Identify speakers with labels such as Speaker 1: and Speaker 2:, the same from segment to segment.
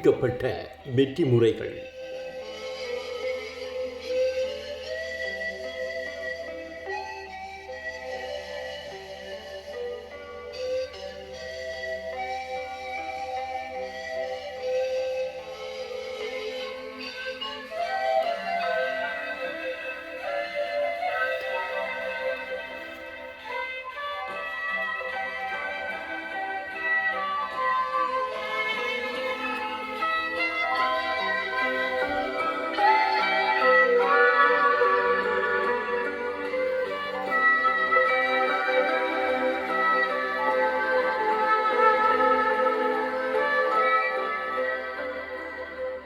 Speaker 1: நிரூபிக்கப்பட்ட வெற்றி முறைகள்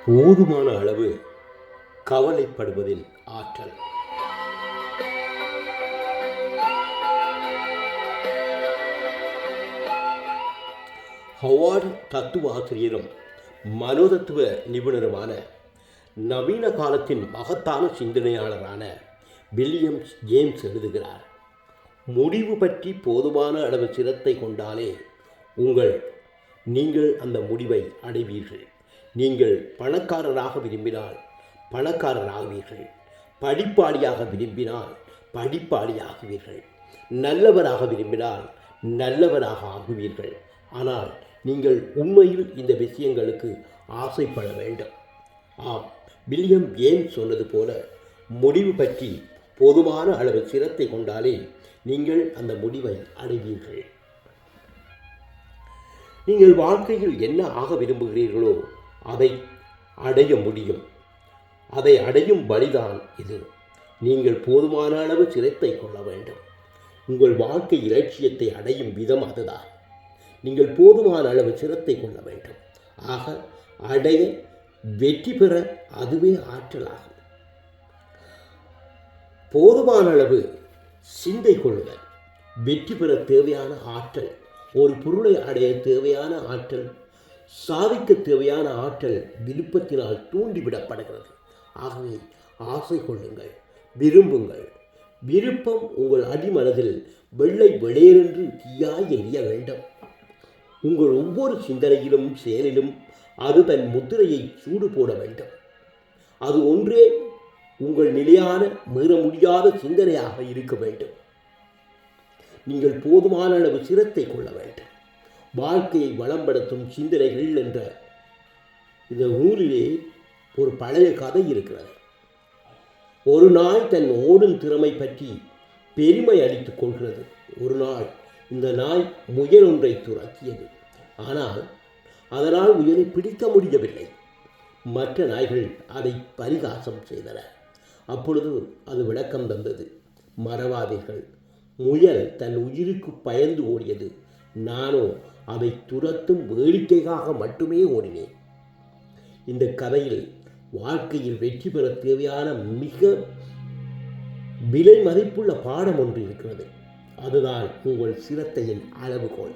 Speaker 1: போதுமான அளவு கவலைப்படுவதில் ஆற்றல். ஹவார்ட் தத்துவ ஆசிரியரும் மனோதத்துவ நிபுணருமான நவீன காலத்தின் மகத்தான சிந்தனையாளரான வில்லியம்ஸ் ஜேம்ஸ் எழுதுகிறார் முடிவு பற்றி போதுமான அளவு சிரத்தை கொண்டாலே உங்கள் நீங்கள் அந்த முடிவை அடைவீர்கள். நீங்கள் பணக்காரராக விரும்பினால் பணக்காரராகுவீர்கள் படிப்பாளியாக விரும்பினால் படிப்பாளியாகுவீர்கள். நல்லவராக விரும்பினால் நல்லவராக ஆகுவீர்கள். ஆனால் நீங்கள் உண்மையில் இந்த விஷயங்களுக்கு ஆசைப்பட வேண்டும். ஆம் வில்லியம் ஏன் சொன்னது போல முடிவு பற்றி போதுமான அளவு சிரத்தை கொண்டாலே நீங்கள் அந்த முடிவை அடைவீர்கள். நீங்கள் வாழ்க்கையில் என்ன ஆக விரும்புகிறீர்களோ அதை அடைய முடியும். அதை அடையும் வழிதான் இது. நீங்கள் போதுமான அளவு சிரத்தை கொள்ள வேண்டும். உங்கள் வாழ்க்கை இலட்சியத்தை அடையும் விதம் அதுதான். நீங்கள் போதுமான அளவு சிரத்தை கொள்ள வேண்டும். ஆக அடைய வெற்றி பெற அதுவே ஆற்றலாகும். போதுமான அளவு சிந்தை கொள்ளுதல். வெற்றி பெற தேவையான ஆற்றல். ஒரு பொருளை அடைய தேவையான ஆற்றல். சாதிக்க தேவையான ஆற்றல் விருப்பத்தினால் தூண்டிவிடப்படுகிறது. ஆகவே ஆசை கொள்ளுங்கள் விரும்புங்கள். விருப்பம் உங்கள் அடிமனதில் வெள்ளை வெளியேறென்று தீயாய் எரிய வேண்டும். உங்கள் ஒவ்வொரு சிந்தனையிலும் செயலிலும் அது தன் முத்திரையை சூடு போட வேண்டும். அது ஒன்றே உங்கள் நிலையான மீற முடியாத சிந்தனையாக இருக்க வேண்டும். நீங்கள் போதுமான அளவு சிரத்தை கொள்ள வேண்டும். வாழ்க்கையை வளம்படுத்தும் சிந்தனைகள் என்ற இந்த நூலிலே ஒரு பழைய கதை இருக்கிறது. ஒரு நாள் தன் ஓடும் திறமை பற்றி பெருமை அளித்துக் கொள்கிறது. ஒரு நாள் இந்த நாய் முயல் ஒன்றை துரத்தியது. ஆனால் அதனால் முயலை பிடிக்க முடியவில்லை. மற்ற நாய்கள் அதை பரிகாசம் செய்தன. அப்பொழுது அது விளக்கம் தந்தது. மறவாதீர்கள். முயல் தன் உயிருக்கு பயந்து ஓடியது. நானோ அதை துரத்தும் வேடிக்கைக்காக மட்டுமே ஓடினேன். இந்த கதையில் வாழ்க்கையில் வெற்றி பெற தேவையான மிக விலை மதிப்புள்ள பாடம் ஒன்று இருக்கிறது. அதுதான் உங்கள் சிரத்தையின் அளவுகோல்.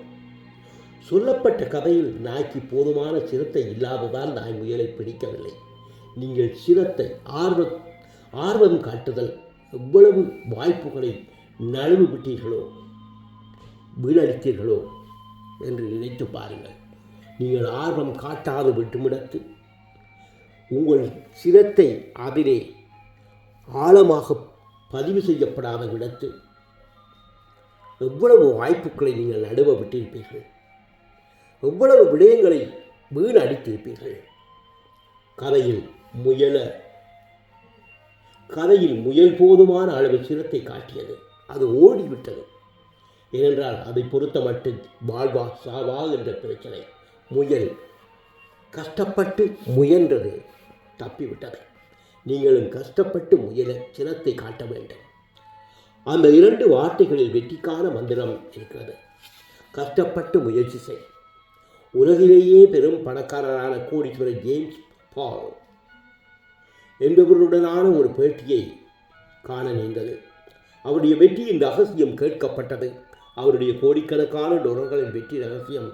Speaker 1: சொல்லப்பட்ட கதையில் நாய்க்கு போதுமான சிரத்தை இல்லாததால் நாய் முயலை பிடிக்கவில்லை. நீங்கள் சிரத்தை ஆர்வ ஆர்வம் காட்டுதல் எவ்வளவு வாய்ப்புகளை நழுவு விட்டீர்களோ வீணடித்தீர்களோ என்று நினைத்து பாருங்கள். நீங்கள் ஆர்வம் காட்டாது விட்டுமிடத்து உங்கள் சிரத்தை அதிலே ஆழமாக பதிவு செய்யப்படாத விடத்து எவ்வளவு வாய்ப்புகளை நீங்கள் நடுவ விட்டிருப்பீர்கள்? எவ்வளவு விடயங்களை வீணடித்திருப்பீர்கள்? கதையில் முயல கதையில் முயல் போதுமான அளவு சிரத்தை காட்டியது. அது ஓடிவிட்டது. ஏனென்றால் அதை பொறுத்த மட்டும் வாழ்வா சாவா என்ற பிரச்சனை. முயல் கஷ்டப்பட்டு முயன்றது தப்பிவிட்டது. நீங்களும் கஷ்டப்பட்டு முயல சினத்தை காட்ட வேண்டும். அந்த இரண்டு வார்த்தைகளில் வெற்றிக்கான மந்திரம் இருக்கிறது. கஷ்டப்பட்டு முயற்சி செய். உலகிலேயே பெரும் பணக்காரரான கோடீஸ்வரர் ஜேம்ஸ் பால் என்பவருடனான ஒரு பேட்டியை காண நேர்ந்தது. அவருடைய வெற்றியின் ரகசியம் கேட்கப்பட்டது. அவருடைய கோடிக்கணக்கான டொலர்களின் வெற்றி ரகசியம்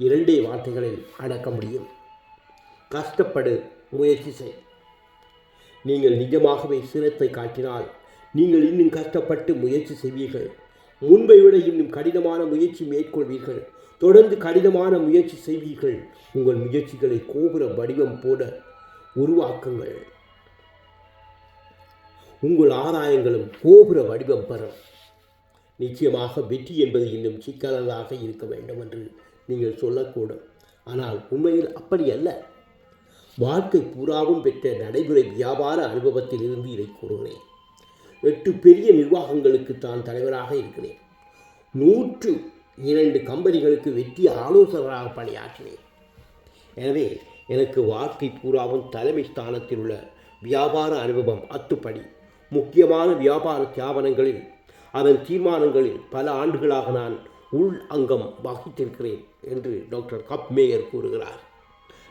Speaker 1: இரண்டே வார்த்தைகளில் அடக்க முடியும். கஷ்டப்படு முயற்சி செய். நீங்கள் நிஜமாகவே சிரத்தை காட்டினால் நீங்கள் இன்னும் கஷ்டப்பட்டு முயற்சி செய்வீர்கள். முன்பை விட இன்னும் கடினமான முயற்சி மேற்கொள்வீர்கள். தொடர்ந்து கடினமான முயற்சி செய்வீர்கள். உங்கள் முயற்சிகளை கோபுர வடிவம் போல உருவாக்குங்கள். உங்கள் ஆதாயங்களும் கோபுர வடிவம் பெறும். நிச்சயமாக வெற்றி என்பது இன்னும் சிக்கலாக இருக்க வேண்டும் என்று நீங்கள் சொல்லக்கூடும். ஆனால் உண்மையில் அப்படி அல்ல. வாழ்க்கை பூராவும் பெற்ற நடைமுறை வியாபார அனுபவத்தில் இருந்து இதை கூறுகிறேன். எட்டு பெரிய நிர்வாகங்களுக்கு தான் தலைவராக இருக்கிறேன். நூற்று இரண்டு கம்பெனிகளுக்கு வெற்றி ஆலோசகராக பணியாற்றினேன். எனவே எனக்கு வாழ்க்கை பூராவும் தலைமை ஸ்தானத்தில் உள்ள வியாபார அனுபவம் அத்துப்படி. முக்கியமான வியாபார தியாபனங்களில் அதன் தீர்மானங்களில் பல ஆண்டுகளாக நான் உள் அங்கம் வகித்திருக்கிறேன் என்று டாக்டர் கப்மேயர் கூறுகிறார்.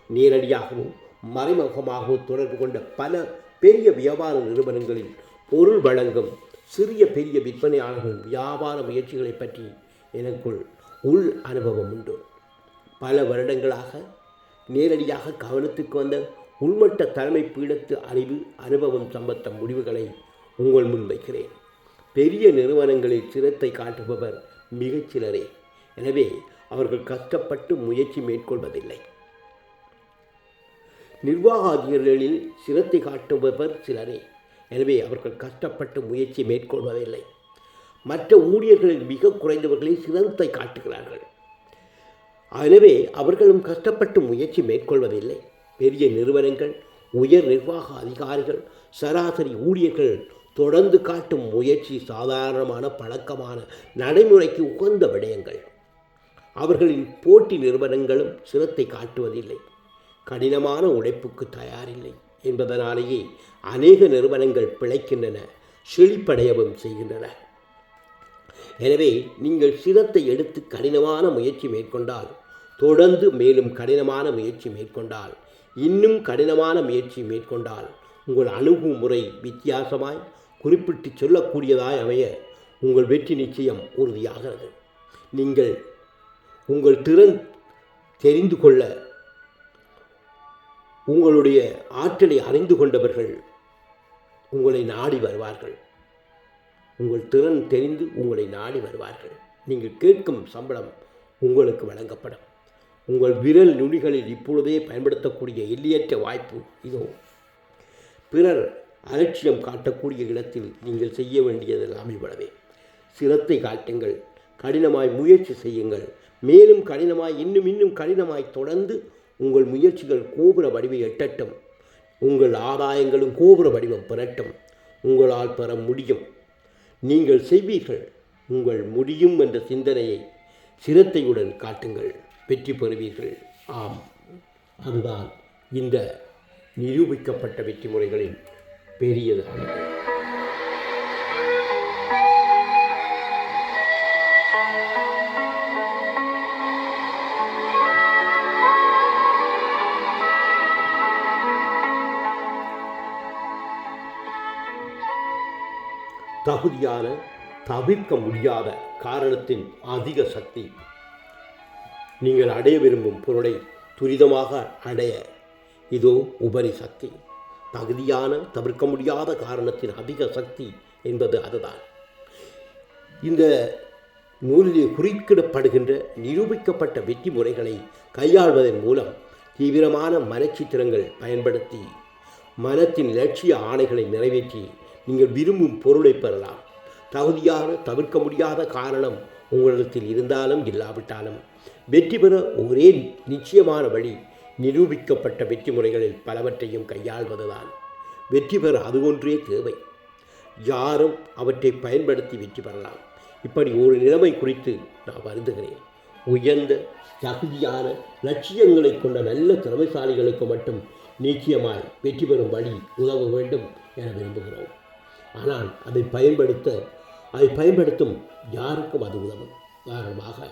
Speaker 1: நேரடியாகவும் மறைமுகமாகவும் தொடர்பு கொண்ட பல பெரிய வியாபார நிறுவனங்களில் பொருள் வழங்கும் சிறிய பெரிய விற்பனையாளர்கள் வியாபார முயற்சிகளை பற்றி எனக்குள் உள் அனுபவம் உண்டு. பல வருடங்களாக நேரடியாக கவனத்துக்கு வந்த உள்மட்ட தலைமை பீடத்து அறிவு அனுபவம் சம்பந்த முடிவுகளை உங்கள் முன் வைக்கிறேன். பெரிய நிறுவனங்களில் சிரத்தை காட்டுபவர் மிகச் சிலரே. எனவே அவர்கள் கஷ்டப்பட்டு முயற்சி மேற்கொள்வதில்லை. நிர்வாக அதிகாரிகளில் சிரத்தை காட்டுபவர் சிலரே. எனவே அவர்கள் கஷ்டப்பட்டு முயற்சி மேற்கொள்வதில்லை. மற்ற ஊழியர்களில் மிக குறைந்தவர்களே சிரத்தை காட்டுகிறார்கள். எனவே அவர்களும் கஷ்டப்பட்டு முயற்சி மேற்கொள்வதில்லை. பெரிய நிறுவனங்கள் உயர் நிர்வாக அதிகாரிகள் சராசரி ஊழியர்கள் தொடர்ந்து காட்டும் முயற்சி சாதாரணமான பழக்கமான நடைமுறைக்கு உகந்த விடயங்கள். அவர்களின் போட்டி நிறுவனங்களும் சிரத்தை காட்டுவதில்லை. கடினமான உழைப்புக்கு தயாரில்லை என்பதனாலேயே அநேக நிறுவனங்கள் பிழைக்கின்றன செழிப்படையவும் செய்கின்றன. எனவே நீங்கள் சிரத்தை எடுத்து கடினமான முயற்சி மேற்கொண்டால் தொடர்ந்து மேலும் கடினமான முயற்சி மேற்கொண்டால் இன்னும் கடினமான முயற்சி மேற்கொண்டால் உங்கள் அணுகுமுறை வித்தியாசமாய் குறிப்பிட்டு சொல்லக்கூடியதாய் அமைய உங்கள் வெற்றி நிச்சயம் உறுதியாகிறது. நீங்கள் உங்கள் திறன் தெரிந்து கொள்ள உங்களுடைய ஆற்றலை அறிந்து கொண்டவர்கள் உங்களை நாடி வருவார்கள். உங்கள் திறன் தெரிந்து உங்களை நாடி வருவார்கள். நீங்கள் கேட்கும் சம்பளம் உங்களுக்கு வழங்கப்படும். உங்கள் விரல் நுனிகளில் இப்பொழுதே பயன்படுத்தக்கூடிய எல்லையற்ற வாய்ப்பு இதோ. பிறர் அலட்சியம் காட்டக்கூடிய இடத்தில் நீங்கள் செய்ய வேண்டியதெல்லாம் இவ்வளவே. சிரத்தை காட்டுங்கள் கடினமாய் முயற்சி செய்யுங்கள். மேலும் கடினமாய் இன்னும் இன்னும் கடினமாய் தொடர்ந்து உங்கள் முயற்சிகள் கோபுர வடிவை எட்டட்டும். உங்கள் ஆதாயங்களும் கோபுர வடிவம் பெறட்டும். உங்களால் பெற முடியும். நீங்கள் செய்வீர்கள். உங்கள் முடியும் என்ற சிந்தனையை சிரத்தையுடன் காட்டுங்கள். வெற்றி பெறுவீர்கள். ஆம். அதுதான் இந்த நிரூபிக்கப்பட்ட வெற்றி முறைகளின் பெரியதானது தகுதியான தவிர்க்க முடியாத காரணத்தின் அதிக சக்தி. நீங்கள் அடைய விரும்பும் பொருளை துரிதமாக அடைய இதோ உபரி சக்தி. தகுதியான தவிர்க்க முடியாத காரணத்தின் அதிக சக்தி என்பது அதுதான். இந்த நூலிலே குறிக்கிடப்படுகின்ற நிரூபிக்கப்பட்ட வெற்றி முறைகளை கையாள்வதன் மூலம் தீவிரமான மனச்சித்திரங்கள் பயன்படுத்தி மனத்தின் லட்சிய ஆணைகளை நிறைவேற்றி நீங்கள் விரும்பும் பொருளை பெறலாம். தகுதியான தவிர்க்க முடியாத காரணம் உங்களிடத்தில் இருந்தாலும் இல்லாவிட்டாலும் வெற்றி பெற ஒரே நிச்சயமான வழி நிரூபிக்கப்பட்ட வெற்றி முறைகளில் பலவற்றையும் கையாள்வதுதான். வெற்றி பெற அது ஒன்றே தேவை. யாரும் அவற்றை பயன்படுத்தி வெற்றி பெறலாம். இப்படி ஒரு நிலைமை குறித்து நான் வருந்துகிறேன். உயர்ந்த தகுதியான லட்சியங்களை கொண்ட நல்ல திறமைசாலிகளுக்கு மட்டும் நிச்சயமாய் வெற்றி பெறும் வழி உதவ வேண்டும் என விரும்புகிறோம். ஆனால் அதை பயன்படுத்த அதை பயன்படுத்தும் யாருக்கும் அது உதவும். காரணமாக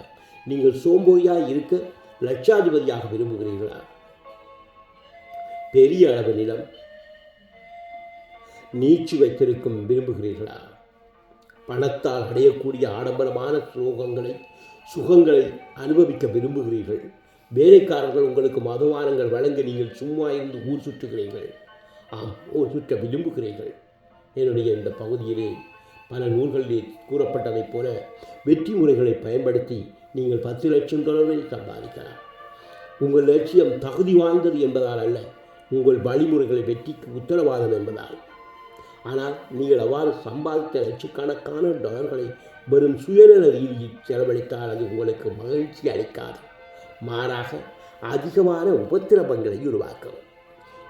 Speaker 1: நீங்கள் சோம்போயாக இருக்க லட்சாதிபதியாக விரும்புகிறீர்களா? பெரிய அளவு நிலம் நீச்சி வைத்திருக்கும் விரும்புகிறீர்களா? பணத்தால் அடையக்கூடிய ஆடம்பரமான சுகங்களை சுகங்களை அனுபவிக்க விரும்புகிறீர்கள். வேலைக்காரர்கள் உங்களுக்கு மதுவானங்கள் வழங்க நீங்கள் சும்மா இருந்து ஊர் சுற்றுகிறீர்கள். ஆம் ஊர் சுற்ற விரும்புகிறீர்கள். என்னுடைய இந்த பகுதியிலே பல நூல்களிலே கூறப்பட்டதைப் போல வெற்றி முறைகளை பயன்படுத்தி நீங்கள் பத்து லட்சம் டாலரை சம்பாதிக்கலாம். உங்கள் லட்சியம் தகுதி வாய்ந்தது என்பதால் அல்ல. உங்கள் வழிமுறைகளை வெற்றிக்கு உத்தரவாதம் என்பதால். ஆனால் நீங்கள் அவ்வாறு சம்பாதித்த லட்சக்கணக்கான டாலர்களை வெறும் சுயநல ரீதியில் செலவழித்தால் அது உங்களுக்கு மகிழ்ச்சி அளிக்காது. மாறாக அதிகமான உபத்திரவங்களை உருவாக்கும்.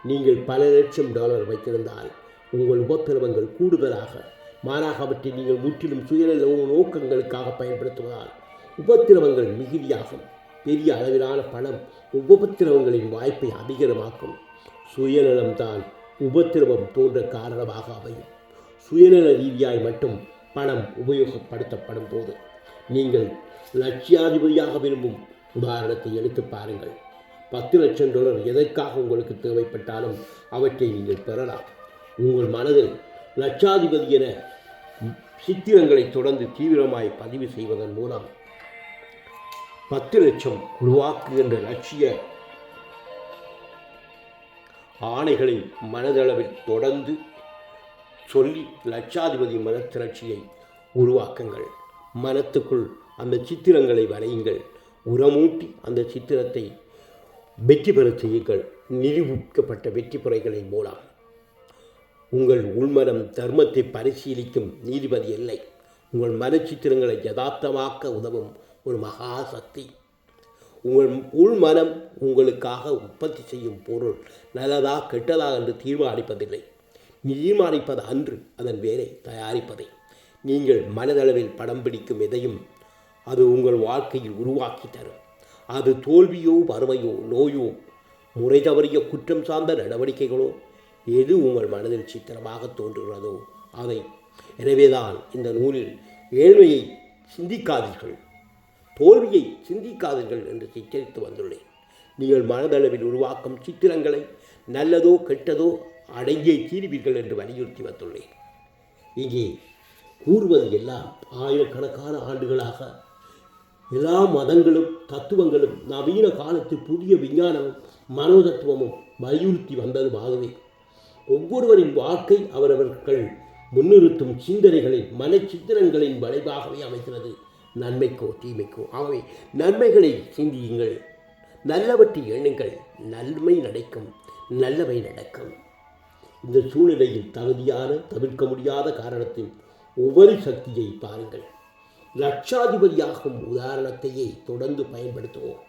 Speaker 1: நீங்கள் பல லட்சம் டாலர் வைத்திருந்தால் உங்கள் உபத்திரவங்கள் கூடுதலாக மாறாக அவற்றை நீங்கள் முற்றிலும் சுயநல நோக்கங்களுக்காக பயன்படுத்துவதால் உபத்திரவங்கள் மிகுதியாகும். பெரிய அளவிலான பணம் உபத்திரவங்களின் வாய்ப்பை அதிகரமாக்கும் சுயநலம்தான் உபத்திரவம் தோன்ற காரணமாக அமையும். சுயநல ரீதியாய் மட்டும் பணம் உபயோகப்படுத்தப்படும் போது நீங்கள் லட்சியாதிபதியாக விரும்பும் உதாரணத்தை எடுத்து பாருங்கள். பத்து லட்சம் டாலர் எதற்காக உங்களுக்கு தேவைப்பட்டாலும் அவற்றை நீங்கள் பெறலாம். உங்கள் மனதில் லட்சாதிபதி என சித்திரங்களை தொடர்ந்து தீவிரமாய் பதிவு செய்வதன் மூலம் பத்து லட்சம் உருவாக்குகின்ற லட்சிய ஆணைகளை மனதளவில் தொடர்ந்து சொல்லி லட்சாதிபதி மனத்திரட்சியை உருவாக்குங்கள். மனத்துக்குள் அந்த சித்திரங்களை வரையுங்கள். உரமூட்டி அந்த சித்திரத்தை வெற்றி பெற செய்யுங்கள். நிரூபிக்கப்பட்ட வெற்றி முறைகளின் மூலம். உங்கள் உள்மனம் தர்மத்தை பரிசீலிக்கும் நீதிபதி இல்லை. உங்கள் மனச்சித்திரங்களை யதார்த்தமாக்க உதவும் ஒரு மகா உங்கள் உள் மனம் உங்களுக்காக உற்பத்தி செய்யும் பொருள் நல்லதா கெட்டதா என்று தீர்மானிப்பதில்லை. தீர்மானிப்பது அன்று அதன் வேலை தயாரிப்பதை. நீங்கள் மனதளவில் படம் பிடிக்கும் எதையும் அது உங்கள் வாழ்க்கையில் உருவாக்கி தரும். அது தோல்வியோ வறுமையோ நோயோ முறை தவறிய குற்றம் சார்ந்த நடவடிக்கைகளோ எது உங்கள் மனதில் சித்திரமாக தோன்றுகிறதோ அதை. எனவேதான் இந்த நூலில் ஏழ்மையை சிந்திக்காதீர்கள். தோல்வியை சிந்திக்காதீர்கள் என்று சித்தரித்து வந்துள்ளேன். நீங்கள் மனதளவில் உருவாக்கும் சித்திரங்களை நல்லதோ கெட்டதோ அடங்கியே தீர்வீர்கள் என்று வலியுறுத்தி வந்துள்ளேன். இங்கே கூறுவது எல்லாம் ஆயிரக்கணக்கான ஆண்டுகளாக எல்லா மதங்களும் தத்துவங்களும் நவீன காலத்தில் புதிய விஞ்ஞானமும் மனோதத்துவமும் வலியுறுத்தி வந்தது ஆகவே ஒவ்வொருவரின் வாழ்க்கை அவரவர்கள் முன்னிறுத்தும் சிந்தனைகளின் மனச்சித்திரங்களின் வளைவாகவே அமைகிறது. நன்மைக்கோ தீமைக்கோ. ஆகவே நன்மைகளை சிந்தியுங்கள். நல்லவற்றை எண்ணுங்கள். நன்மை நடக்கும். நல்லவை நடக்கும். இந்த சூழ்நிலையில் தகுதியான தவிர்க்க முடியாத காரணத்தின் ஒவ்வொரு சக்தியை பாருங்கள். லட்சாதிபதியாகும் உதாரணத்தையே தொடர்ந்து பயன்படுத்துவோம்.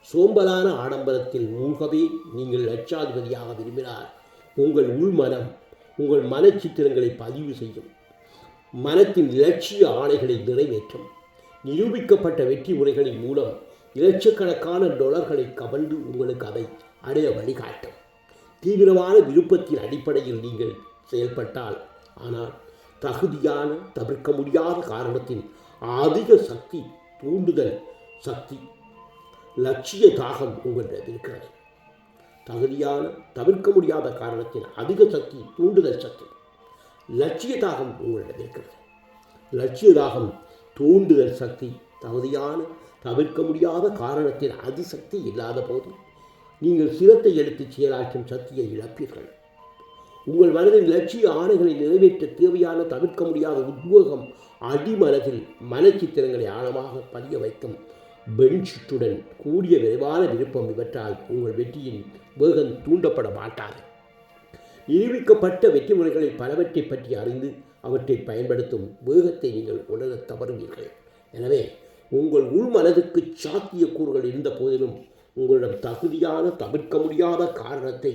Speaker 1: சோம்பலான ஆடம்பரத்தில் மூழ்கவே நீங்கள் லட்சாதிபதியாக விரும்பினால் உங்கள் உள்மனம் உங்கள் மனச்சித்திரங்களை பதிவு செய்யும். மனத்தின் இலட்சிய ஆணைகளை நிறைவேற்றும். நிரூபிக்கப்பட்ட வெற்றி முறைகளின் மூலம் இலட்சக்கணக்கான டொலர்களை கவர்ந்து உங்களுக்கு அதை அடைய வழிகாட்டும். தீவிரமான விருப்பத்தின் அடிப்படையில் நீங்கள் செயல்பட்டால் ஆனால் தகுதியான தவிர்க்க முடியாத காரணத்தின் அதிக சக்தி தூண்டுதல் சக்தி லட்சிய தாகம் உங்களிடம் இருக்கிறது. தகுதியான தவிர்க்க முடியாத காரணத்தின் அதிக சக்தி தூண்டுதல் சக்தி லட்சிய தாகம் உங்களிடம் இருக்கிறது. லட்சிய தாகம் தூண்டுதல் சக்தி தகுதியான தவிர்க்க முடியாத காரணத்தின் அதிசக்தி இல்லாத போது நீங்கள் சிரத்தை எடுத்துச் செயலாற்றும் சக்தியை இழப்பீர்கள். உங்கள் மனதின் லட்சிய ஆணைகளை நிறைவேற்ற தேவையான தவிர்க்க முடியாத உத்வேகம் அடிமனதில் மனச்சித்திரங்களை ஆழமாக பதிய வைக்கும் பெஞ்சுடன் கூடிய விரைவான விருப்பம் இவற்றால் உங்கள் வெற்றியின் வேகம் தூண்டப்பட மாட்டாது. நிரூபிக்கப்பட்ட வெற்றி முறைகளை பலவற்றை பற்றி அறிந்து அவற்றை பயன்படுத்தும் வேகத்தை நீங்கள் உணரத் தவறுவீர்கள். எனவே உங்கள் உள் மனதுக்கு சாத்திய கூறுகள் இருந்த போதிலும் உங்களிடம் தகுதியான தவிர்க்க முடியாத காரணத்தை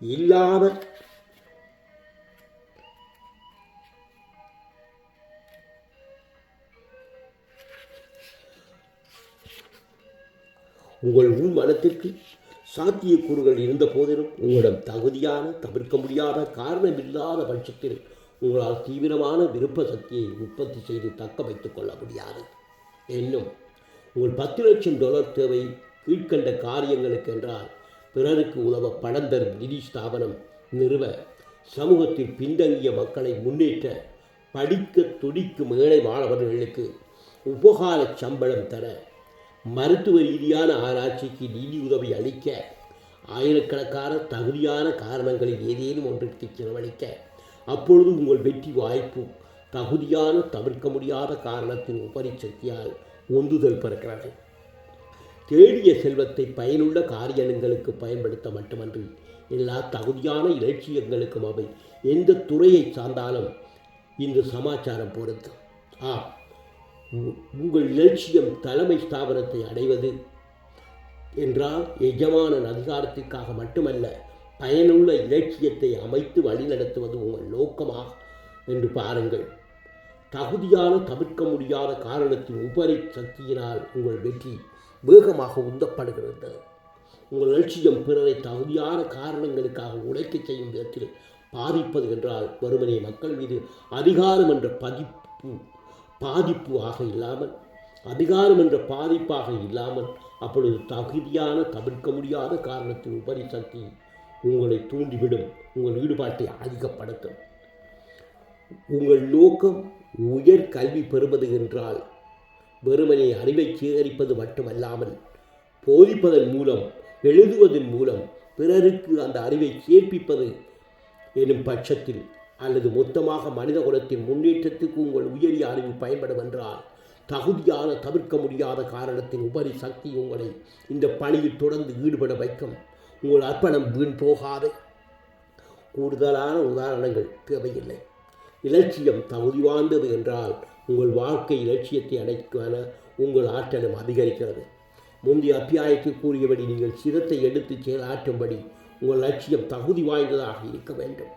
Speaker 1: இல்லாத உங்கள் உள் மனத்திற்கு சாத்தியக்கூறுகள் இருந்த போதிலும் உங்களிடம் தகுதியான தவிர்க்க முடியாத காரணமில்லாத பட்சத்தில் உங்களால் தீவிரமான விருப்ப சக்தியை உற்பத்தி செய்து தக்க வைத்துக் கொள்ள முடியாது. என்னும் உங்கள் பத்து லட்சம் டாலர் தேவை கீழ்கண்ட காரியங்களுக்கு என்றால் பிறருக்கு உதவ பணம் தரும் நிதி ஸ்தாபனம் நிறுவ சமூகத்தில் பின்தங்கிய மக்களை முன்னேற்ற படிக்க துடிக்கும் ஏழை மாணவர்களுக்கு உபகார சம்பளம் தர மருத்துவ ரீதியான ஆராய்ச்சிக்கு நிதி உதவி அளிக்க ஆயிரக்கணக்கான தகுதியான காரணங்களில் ஏதேனும் ஒன்றிற்கு செலவழிக்க அப்பொழுது உங்கள் வெற்றி வாய்ப்பு தகுதியான தவிர்க்க முடியாத காரணத்தின் உபரி சக்தியால் உந்துதல் பிறக்கிறது தேடிய செல்வத்தை பயனுள்ள காரியங்களுக்கு பயன்படுத்த மட்டுமன்றி எல்லா தகுதியான இலட்சியங்களுக்கும் அவை எந்த துறையை சார்ந்தாலும் இந்த சமாச்சாரம் பொறுத்து ஆ உங்கள் இலட்சியம் தலைமை ஸ்தாபனத்தை அடைவது என்றால் எஜமானன் அதிகாரத்திற்காக மட்டுமல்ல பயனுள்ள இலட்சியத்தை அமைத்து வழிநடத்துவது உங்கள் நோக்கமாக என்று பாருங்கள். தகுதியான தவிர்க்க முடியாத காரணத்தின் உபரி சக்தியினால் உங்கள் வெற்றி வேகமாக உந்தப்படுகிறது. உங்கள் லட்சியம் பிறரை தகுதியான காரணங்களுக்காக உழைக்க செய்யும் விதத்தில் பாதிப்பது என்றால் வறுமனை மக்கள் மீது அதிகாரம் என்ற பதிப்பு பாதிப்பு ஆக இல்லாமல் அதிகாரம் என்ற பாதிப்பாக இல்லாமல் அப்பொழுது தகுதியான தவிர்க்க முடியாத காரணத்தின் உபரி சக்தி உங்களை தூண்டிவிடும். உங்கள் ஈடுபாட்டை அதிகப்படுத்தும். உங்கள் நோக்கம் உயர் கல்வி பெறுவது என்றால் வெறுமனே அறிவை சேகரிப்பது மட்டுமல்லாமல் போதிப்பதன் மூலம் எழுதுவதன் மூலம் பிறருக்கு அந்த அறிவை சேர்ப்பிப்பது எனும் பட்சத்தில் அல்லது மொத்தமாக மனித குலத்தின் முன்னேற்றத்துக்கு உங்கள் உயரிய அறிவு பயன்படும் என்றால் தகுதியான தவிர்க்க முடியாத காரணத்தின் உபரி சக்தி உங்களை இந்த பணியில் தொடர்ந்து ஈடுபட வைக்கும். உங்கள் அர்ப்பணம் வீண் போகாது. கூடுதலான உதாரணங்கள் தேவையில்லை. இலட்சியம் தகுதி வாய்ந்தது என்றால் உங்கள் வாழ்க்கை இலட்சியத்தை அடைக்கான உங்கள் ஆற்றலும் அதிகரிக்கிறது. முந்தைய அத்தியாயத்தில் கூறியபடி நீங்கள் சிரத்தை எடுத்து செயலாற்றும்படி உங்கள் லட்சியம் தகுதி வாய்ந்ததாக இருக்க வேண்டும்.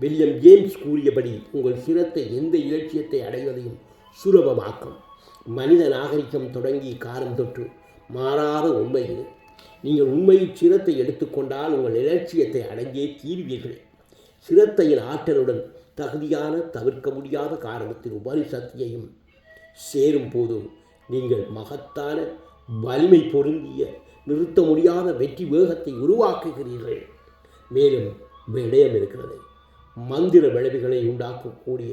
Speaker 1: வில்லியம் ஜேம்ஸ் கூறியபடி உங்கள் சிரத்தை எந்த இலட்சியத்தை அடைவதையும் சுலபமாக்கும். மனித நாகரிகம் தொடங்கி காரம் தொற்று மாறாத உண்மை இது நீங்கள் உண்மையில் சிரத்தை எடுத்துக்கொண்டால் உங்கள் இலட்சியத்தை அடங்கியே தீர்வீர்கள். சிரத்தையின் ஆற்றலுடன் தகுதியான தவிர்க்க முடியாத காரணத்தின் உபரி சக்தியையும் சேரும் போது நீங்கள் மகத்தான வலிமை பொருந்திய நிறுத்த முடியாத வெற்றி வேகத்தை உருவாக்குகிறீர்கள். மேலும் விடயம் இருக்கிறது மந்திர விளைவுகளை உண்டாக்கக்கூடிய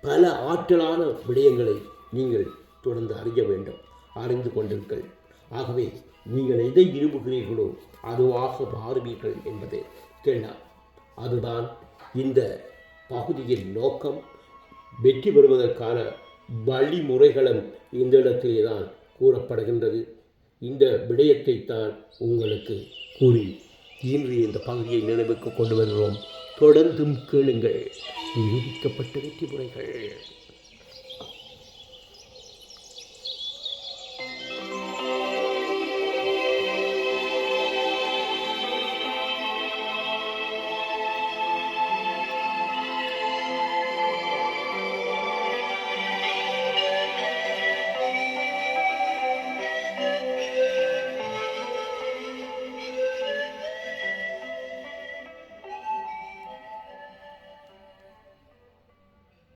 Speaker 1: பல ஆற்றலான விடயங்களை நீங்கள் தொடர்ந்து அறிய வேண்டும் அறிந்து கொண்டீர்கள் ஆகவே நீங்கள் எதை விரும்புகிறீர்களோ அதுவாக மாறுவீர்கள் என்பது தெளிவாம் அதுதான் இந்த பகுதியின் நோக்கம். வெற்றி பெறுவதற்கான வழிமுறைகளும் இந்த இடத்திலே தான் கூறப்படுகின்றது. இந்த விடயத்தை தான் உங்களுக்கு கூறி இன்று இந்த பகுதியை நினைவுக்கு கொண்டு வருகிறோம். தொடர்ந்தும் கேளுங்கள். நிரூபிக்கப்பட்ட வெற்றி முறைகள்.